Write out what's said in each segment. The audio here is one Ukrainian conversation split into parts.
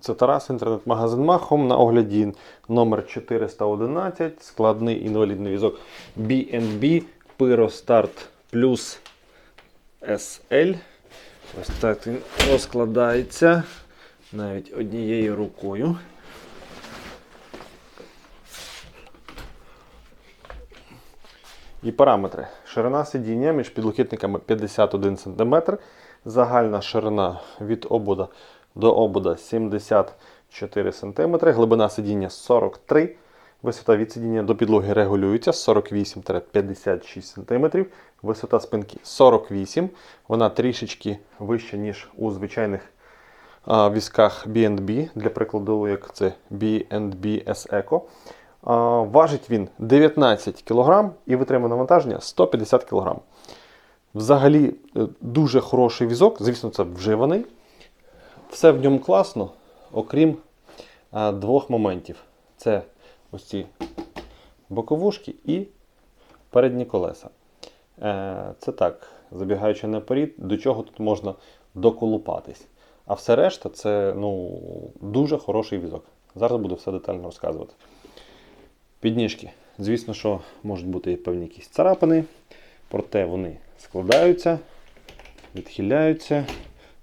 Це Тарас, інтернет-магазин Махом на огляді номер 411, складний інвалідний візок B&B Pyrostart Plus SL. Ось так він розкладається навіть однією рукою. І параметри. Ширина сидіння між підлокітниками 51 см. Загальна ширина від обода до обода 74 см. Глибина сидіння 43 Висота від сидіння до підлоги регулюється 48-56 см. Висота спинки 48 Вона трішечки вища, ніж у звичайних а, візках B&B, для прикладу, як це B&B S Eco. А, Важить він 19 кг і витримує навантаження 150 кг. Взагалі е, дуже хороший візок, звісно, це вживаний. Все в ньому класно, окрім а, двох моментів. Це ось ці боковушки і передні колеса. Е, Це так, забігаючи наперед, до чого тут можна доколупатись. А все решта це ну, дуже хороший візок. Зараз буду все детально розказувати. Підніжки. Звісно, що можуть бути певні якісь царапини, проте вони складаються, відхиляються,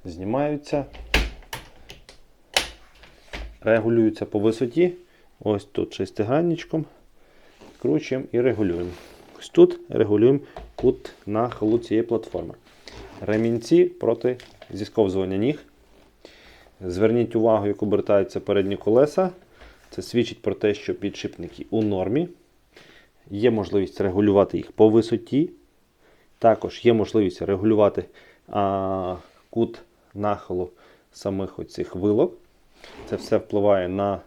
знімаються, регулюються по висоті. Ось тут шестигранничком. Скручуємо і регулюємо. Ось тут регулюємо кут нахилу цієї платформи. Ремінці проти зісковзування ніг. Зверніть увагу, як обертаються передні колеса. Це свідчить про те, що підшипники у нормі. Є можливість регулювати їх по висоті. Також є можливість регулювати а, кут нахилу самих оцих вилок. Це все впливає на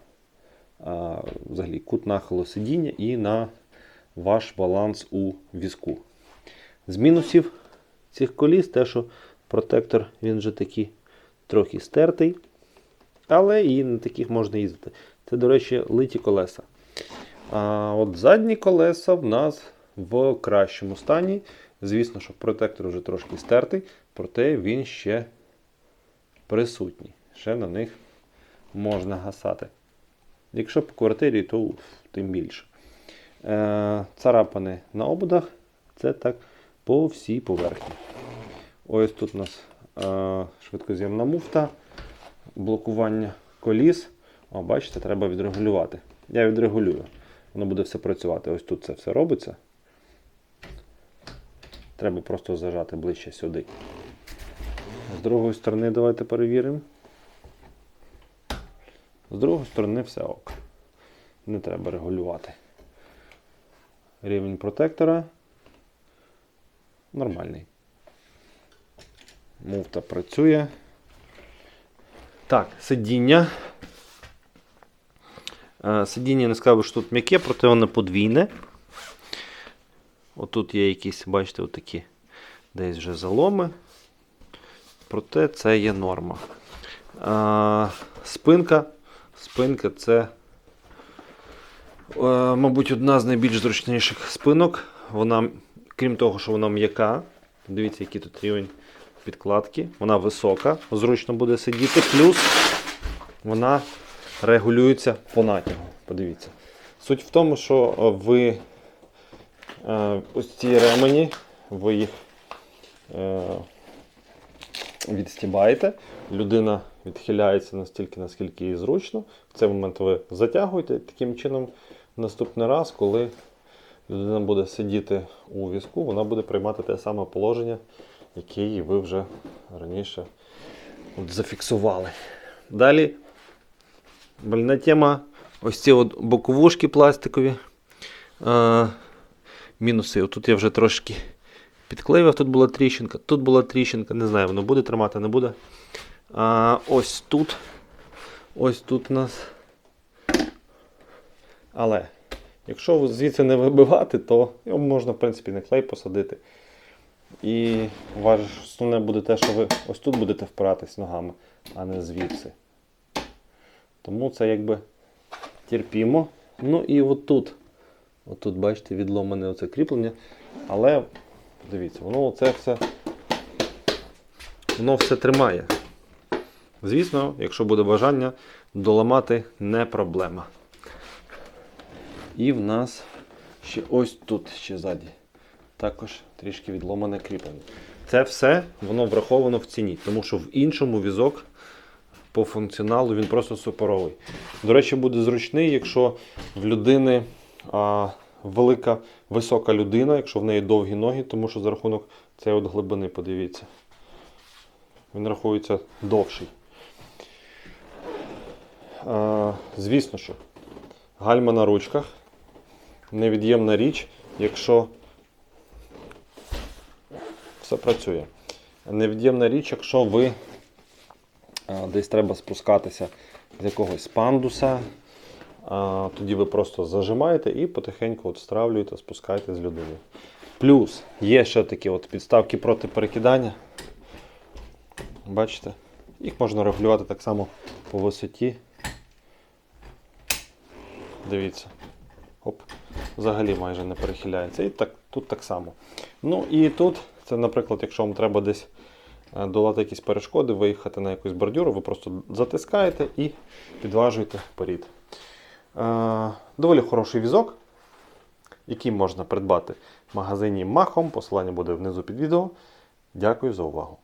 а, взагалі, кут нахилу сидіння і на ваш баланс у візку. З мінусів цих коліс, те, що протектор він вже такий трохи стертий, але і на таких можна їздити. Це, до речі, литі колеса. А от задні колеса в нас в кращому стані. Звісно, що протектор вже трошки стертий, проте він ще присутній. Ще на них можна гасати. Якщо по квартирі, то тим більше. Е, царапини на ободах це так по всій поверхні. Ось тут у нас е, швидкоз'ємна муфта, блокування коліс. О, бачите, треба відрегулювати. Я відрегулюю. Воно буде все працювати. Ось тут це все робиться. Треба просто зажати ближче сюди. З другої сторони, давайте перевіримо. З другої сторони все ок. Не треба регулювати. Рівень протектора нормальний. Муфта працює. Так, сидіння. Е, Сидіння не скажу, що тут м'яке, проте воно подвійне. Отут є якісь, бачите, отакі десь вже заломи. Проте це є норма. Спинка. Спинка це, е, мабуть, одна з найбільш зручніших спинок. Вона, крім того, що вона м'яка, дивіться, який тут рівень підкладки. Вона висока, зручно буде сидіти. Плюс вона регулюється по натягу. Подивіться. Суть в тому, що ви е, ось ці ремені, ви їх е, відстібаєте. Людина відхиляється настільки, наскільки їй зручно. В цей момент ви затягуєте. Таким чином, наступний раз, коли людина буде сидіти у візку, вона буде приймати те саме положення, яке ви вже раніше от зафіксували. Далі больна тема. Ось ці от боковушки пластикові. А, мінуси. Тут я вже трошки підклеїв, тут була тріщинка, тут була тріщинка, не знаю, воно буде тримати, не буде. А, ось тут. Ось тут у нас. Але, якщо звідси не вибивати, то його можна, в принципі, на клей посадити. І ваше основне буде те, що ви ось тут будете впиратись ногами, а не звідси. Тому це якби терпімо. Ну і отут. Отут, бачите, відломане оце кріплення. Але дивіться, воно оце все воно все тримає. Звісно, якщо буде бажання, доламати не проблема. І в нас ще ось тут ще ззаді. Також трішки відломане кріплення. Це все воно враховано в ціні, тому що в іншому візок по функціоналу він просто суперовий. До речі, буде зручний, якщо в людини а, велика висока людина, якщо в неї довгі ноги, тому що за рахунок цієї от глибини, подивіться. Він рахується довший. Звісно, що гальма на ручках невід'ємна річ, якщо все працює. Невід'ємна річ, якщо ви десь треба спускатися з якогось пандуса, тоді ви просто зажимаєте і потихеньку от стравлюєте, спускаєте з людини. Плюс є ще такі от підставки проти перекидання. Бачите? Їх можна регулювати так само по висоті. Дивіться. Оп, взагалі майже не перехиляється. І так, тут так само. Ну і тут, це, наприклад, якщо вам треба десь е, долати якісь перешкоди, виїхати на якусь бордюру, ви просто затискаєте і підважуєте вперед. Е, доволі хороший візок, який можна придбати в магазині Махом. Посилання буде внизу під відео. Дякую за увагу.